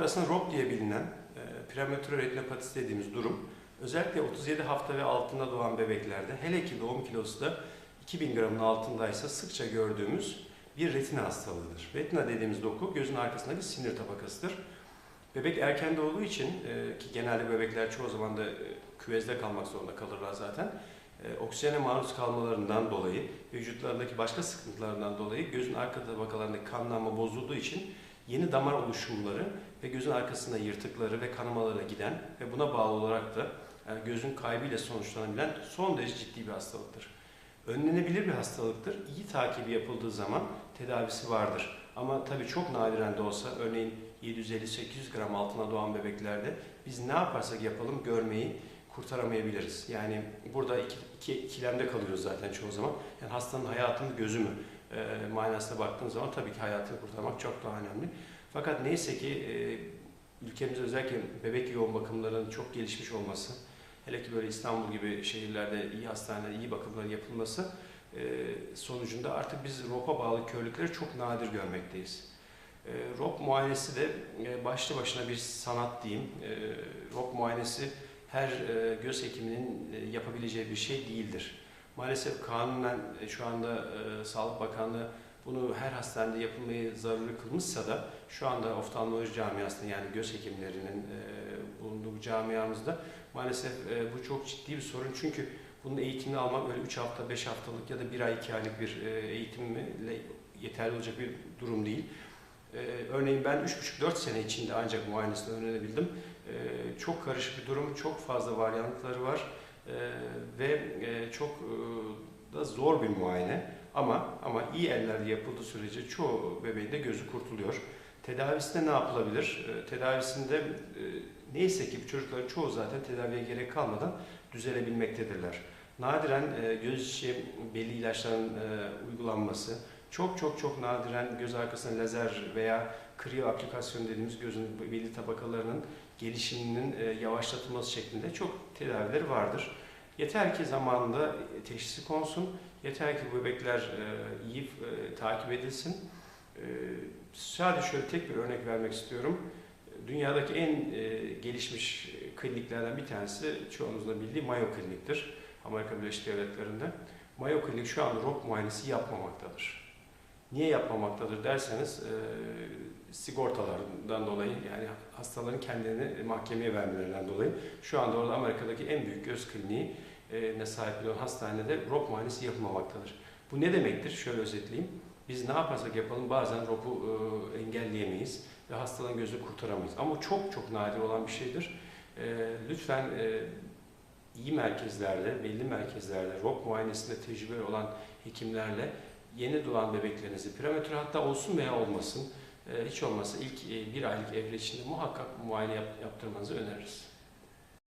arasında ROP diye bilinen e, prematür retinopatisi dediğimiz durum özellikle 37 hafta ve altında doğan bebeklerde hele ki doğum kilosu da 2000 gramın altındaysa sıkça gördüğümüz bir retina hastalığıdır. Retina dediğimiz doku gözün arkasındaki sinir tabakasıdır. Bebek erken doğduğu için e, ki genelde bebekler çoğu zaman da e, küvezde kalmak zorunda kalırlar zaten. E, oksijene maruz kalmalarından dolayı, vücutlarındaki başka sıkıntılarından dolayı gözün arka tabakalarındaki kanlanma bozulduğu için yeni damar oluşumları ve gözün arkasında yırtıkları ve kanamalara giden ve buna bağlı olarak da yani gözün kaybıyla sonuçlanabilen son derece ciddi bir hastalıktır. Önlenebilir bir hastalıktır. İyi takibi yapıldığı zaman tedavisi vardır. Ama tabii çok nadiren de olsa örneğin 750-800 gram altına doğan bebeklerde biz ne yaparsak yapalım görmeyi kurtaramayabiliriz. Yani burada iki, iki ikilemde kalıyoruz zaten çoğu zaman. Yani hastanın hayatı mı gözü mü e, manasına baktığımız zaman tabii ki hayatını kurtarmak çok daha önemli. Fakat neyse ki e, ülkemizde özellikle bebek yoğun bakımlarının çok gelişmiş olması, hele ki böyle İstanbul gibi şehirlerde iyi hastaneler, iyi bakımlar yapılması e, sonucunda artık biz ROP'a bağlı körlükleri çok nadir görmekteyiz. E, ROP muayenesi de e, başlı başına bir sanat diyeyim. E, ROP muayenesi her e, göz hekiminin e, yapabileceği bir şey değildir. Maalesef kanunen e, şu anda e, Sağlık Bakanlığı bunu her hastanede yapılmayı zararlı kılmışsa da şu anda oftalmoloji camiasında yani göz hekimlerinin e, bulunduğu camiamızda maalesef e, bu çok ciddi bir sorun. Çünkü bunun eğitimini almak öyle 3 hafta, 5 haftalık ya da 1 ay, 2 aylık bir e, eğitimle yeterli olacak bir durum değil. E, örneğin ben 3,5-4 sene içinde ancak muayenesini öğrenebildim. E, çok karışık bir durum, çok fazla varyantları var ve e, çok e, da zor bir muayene. Ama ama iyi ellerde yapıldığı sürece çoğu bebeğin de gözü kurtuluyor. Tedavisinde ne yapılabilir? E, tedavisinde e, neyse ki bu çocukların çoğu zaten tedaviye gerek kalmadan düzelebilmektedirler. Nadiren göz içi belli ilaçların uygulanması, çok çok çok nadiren göz arkasına lazer veya kriyo aplikasyon dediğimiz gözün belli tabakalarının gelişiminin e, yavaşlatılması şeklinde çok tedavileri vardır. Yeter ki zamanında teşhisi konsun, yeter ki bu bebekler e, iyi e, takip edilsin. Sadece şöyle tek bir örnek vermek istiyorum. Dünyadaki en gelişmiş kliniklerden bir tanesi çoğunuzun da bildiği Mayo Klinik'tir. Amerika Birleşik Devletleri'nde. Mayo Klinik şu an ROP muayenesi yapmamaktadır. Niye yapmamaktadır derseniz e, sigortalardan dolayı yani hastaların kendilerini mahkemeye vermelerinden dolayı şu anda orada Amerika'daki en büyük göz kliniği e, ne sahip olan hastanede ROP muayenesi yapılmamaktadır. Bu ne demektir? Şöyle özetleyeyim. Biz ne yaparsak yapalım bazen ROP'u e, engelleyemeyiz ve hastaların gözünü kurtaramayız. Ama çok çok nadir olan bir şeydir. E, lütfen e, iyi merkezlerde, belli merkezlerde, ROP muayenesinde tecrübeli olan hekimlerle yeni doğan bebeklerinizi prematür hatta olsun veya olmasın hiç olmazsa ilk bir aylık evre içinde muhakkak muayene yap, yaptırmanızı öneririz.